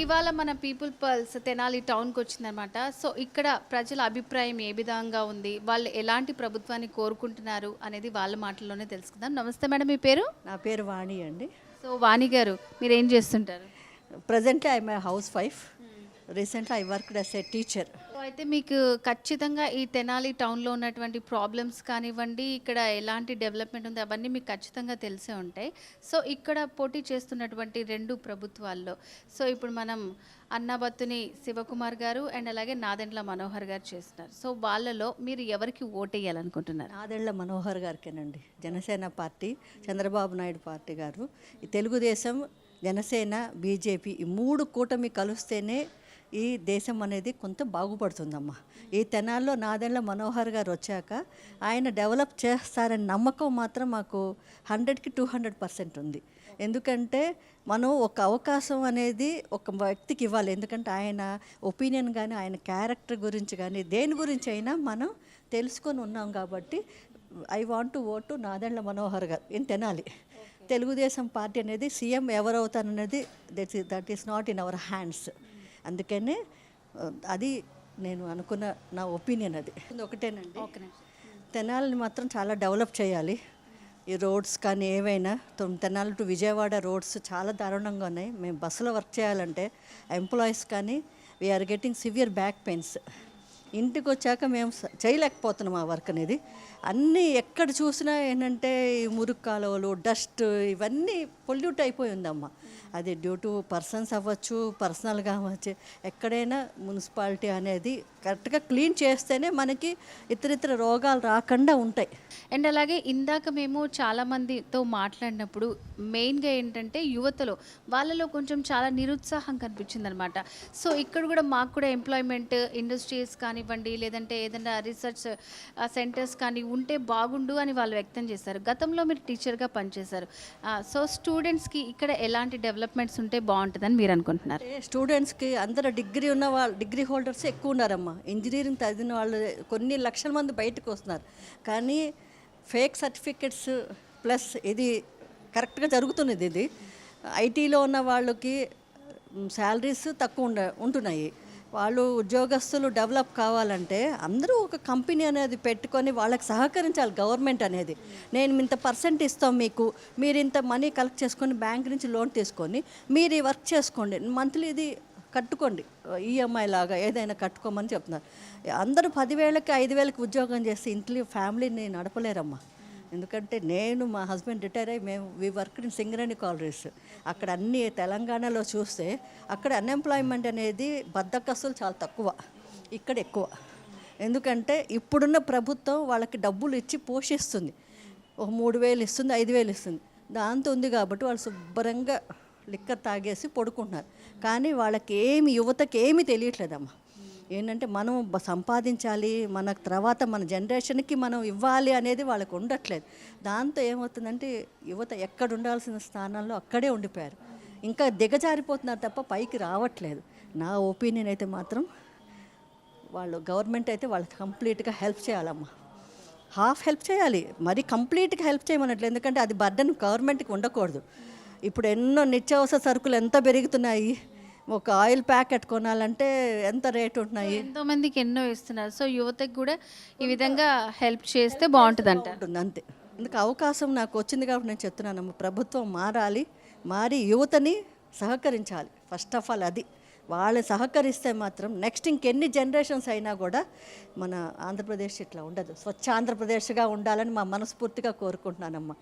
ఇవాళ మన people pulse Tenali టౌన్కి వచ్చిందనమాట సో ఇక్కడ ప్రజల అభిప్రాయం ఏ విధంగా ఉంది? వాళ్ళు ఎలాంటి ప్రభుత్వాన్ని కోరుకుంటున్నారు అనేది వాళ్ళ మాటల్లోనే తెలుసుకుందాం. నమస్తే మేడం మీ పేరు? నా పేరు వాణి అండి. సో వాణి గారు మీరు ఏం చేస్తుంటారు? Presently I my housewife recently I worked as a teacher so అయితే మీకు ఖచ్చితంగా ఈ తెనాలి టౌన్లో ఉన్నటువంటి ప్రాబ్లమ్స్ కానివ్వండి ఇక్కడ ఎలాంటి డెవలప్మెంట్ ఉంది అవన్నీ మీకు ఖచ్చితంగా తెలిసే ఉంటాయి. సో ఇక్కడ పోటీ చేస్తున్నటువంటి రెండు ప్రభుత్వాల్లో. సో ఇప్పుడు మనం అన్నాబత్తుని శివకుమార్ గారు అండ్ అలాగే నాదెండ్ల మనోహర్ గారు చేస్తున్నారు. సో వాళ్ళలో మీరు ఎవరికి ఓటేయాలనుకుంటున్నారు? Nadella Manohar గారికేనండి. Janasena party Chandrababu Naidu party garu. ఈ తెలుగుదేశం జనసేన బీజేపీ ఈ మూడు కూటమి కలిస్తేనే ఈ దేశం అనేది కొంత బాగుపడుతుందమ్మా. ఈ తెనాల్లో నాదెళ్ళ మనోహర్ గారు వచ్చాక ఆయన డెవలప్ చేస్తారని నమ్మకం మాత్రం మాకు హండ్రెడ్కి టూ హండ్రెడ్ పర్సెంట్ ఉంది. ఎందుకంటే మనం ఒక అవకాశం అనేది ఒక వ్యక్తికి ఇవ్వాలి. ఎందుకంటే ఆయన ఒపీనియన్ కానీ ఆయన క్యారెక్టర్ గురించి కానీ దేని గురించి అయినా మనం తెలుసుకొని ఉన్నాం కాబట్టి I want to vote Nadendla Manohar garu in Tenali. Telugu Desam party అనేది CM ఎవరవుతారనేది that that is not in our hands. అందుకనే అది నేను అనుకున్న నా ఒపీనియన్ అది. ఒకటేనండి. ఓకే తెనాలిని మాత్రం చాలా డెవలప్ చేయాలి. ఈ రోడ్స్ కానీ ఏవైనా తెనాలి టు విజయవాడ రోడ్స్ చాలా దారుణంగా ఉన్నాయి. మేము బస్సులో వర్క్ చేయాలంటే ఎంప్లాయీస్ కానీ we're getting severe back pains ఇంటికి వచ్చాక మేము చేయలేకపోతున్నాం ఆ వర్క్ అనేది. అన్నీ ఎక్కడ చూసినా ఏంటంటే ఈ మురుగు కాలువలు డస్ట్ ఇవన్నీ పొల్యూట్ అయిపోయిందమ్మా అది డ్యూ టు పర్సన్స్ అవ్వచ్చు పర్సనల్గా అవ్వచ్చు. ఎక్కడైనా మున్సిపాలిటీ అనేది కరెక్ట్గా క్లీన్ చేస్తేనే మనకి ఇతర ఇతర రోగాలు రాకుండా ఉంటాయి. అండ్ అలాగే ఇందాక మేము చాలామందితో మాట్లాడినప్పుడు మెయిన్గా ఏంటంటే యువతలో వాళ్ళలో కొంచెం చాలా నిరుత్సాహం కనిపించింది అనమాట సో ఇక్కడ కూడా మాకు కూడా ఎంప్లాయ్మెంట్ ఇండస్ట్రీస్ కానీ కానివ్వండి లేదంటే ఏదైనా రీసెర్చ్ సెంటర్స్ కానీ ఉంటే బాగుండు అని వాళ్ళు వ్యక్తం చేశారు. గతంలో మీరు టీచర్గా పనిచేశారు. సో స్టూడెంట్స్కి ఇక్కడ ఎలాంటి డెవలప్మెంట్స్ ఉంటే బాగుంటుందని మీరు అనుకుంటున్నారు? స్టూడెంట్స్కి అందరూ డిగ్రీ ఉన్న వాళ్ళు డిగ్రీ హోల్డర్స్ ఎక్కువ ఉన్నారమ్మా. ఇంజనీరింగ్ చదివిన వాళ్ళు కొన్ని లక్షల మంది బయటకు వస్తున్నారు. కానీ ఫేక్ సర్టిఫికెట్స్ ప్లస్ ఇది కరెక్ట్గా జరుగుతున్నది ఇది. ఐటీలో ఉన్న వాళ్ళకి శాలరీస్ తక్కువ ఉండ ఉంటున్నాయి. వాళ్ళు ఉద్యోగస్తులు డెవలప్ కావాలంటే అందరూ ఒక కంపెనీ అనేది పెట్టుకొని వాళ్ళకి సహకరించాలి గవర్నమెంట్ అనేది. నేను ఇంత పర్సెంట్ ఇస్తాం మీకు మీరు ఇంత మనీ కలెక్ట్ చేసుకొని బ్యాంక్ నుంచి లోన్ తీసుకొని మీరు ఈ వర్క్ చేసుకోండి. మంత్లీ ఇది కట్టుకోండి. ఈఎంఐ లాగా ఏదైనా కట్టుకోమని చెప్తున్నారు. అందరూ పదివేలకి ఐదు వేలకి ఉద్యోగం చేస్తే ఇంట్లో ఫ్యామిలీని నడపలేరమ్మా. ఎందుకంటే నేను మా హస్బెండ్ రిటైర్ అయ్యి మేము we work in Singareni collieries అక్కడ అన్ని తెలంగాణలో చూస్తే అక్కడ అన్ఎంప్లాయ్మెంట్ అనేది బద్దకస్తులు చాలా తక్కువ. ఇక్కడ ఎక్కువ. ఎందుకంటే ఇప్పుడున్న ప్రభుత్వం వాళ్ళకి డబ్బులు ఇచ్చి పోషిస్తుంది. ఒక మూడు వేలు ఇస్తుంది ఐదు వేలు ఇస్తుంది. దాంతో ఉంది కాబట్టి వాళ్ళు శుభ్రంగా లిక్కర్ తాగేసి పడుకుంటున్నారు. కానీ వాళ్ళకి ఏమి యువతకి ఏమీ తెలియట్లేదమ్మా. ఏంటంటే మనం సంపాదించాలి మన తర్వాత మన జనరేషన్కి మనం ఇవ్వాలి అనేది వాళ్ళకు ఉండట్లేదు. దాంతో ఏమవుతుందంటే యువత ఎక్కడ ఉండాల్సిన స్థానాల్లో అక్కడే ఉండిపోయారు. ఇంకా దిగజారిపోతున్నారు తప్ప పైకి రావట్లేదు. నా ఒపీనియన్ అయితే మాత్రం వాళ్ళు గవర్నమెంట్ అయితే వాళ్ళకి కంప్లీట్గా హెల్ప్ చేయాలమ్మా. హాఫ్ హెల్ప్ చేయాలి. మరి కంప్లీట్గా హెల్ప్ చేయమన్నట్లు ఎందుకంటే అది బర్డన్ గవర్నమెంట్కి ఉండకూడదు. ఇప్పుడు ఎన్నో నిత్యావసర సరుకులు ఎంత పెరుగుతున్నాయి. ఒక ఆయిల్ ప్యాకెట్ కొనాలంటే ఎంత రేట్ ఉంటున్నాయి? ఎంతో మందికి ఎన్నో ఇస్తున్నారు. సో యువతకి కూడా ఈ విధంగా హెల్ప్ చేస్తే బాగుంటుంది ఉంటుంది అంతే. అందుకు అవకాశం నాకు వచ్చింది కాబట్టి నేను చెప్తున్నాను ప్రభుత్వం మారాలి మారి యువతని సహకరించాలి. ఫస్ట్ ఆఫ్ ఆల్ అది. వాళ్ళు సహకరిస్తే మాత్రం నెక్స్ట్ ఇంకెన్ని జనరేషన్స్ అయినా కూడా మన ఆంధ్రప్రదేశ్ ఇట్లా ఉండదు. స్వచ్ఛ ఆంధ్రప్రదేశ్గా ఉండాలని మా మనస్ఫూర్తిగా కోరుకుంటున్నానమ్మా.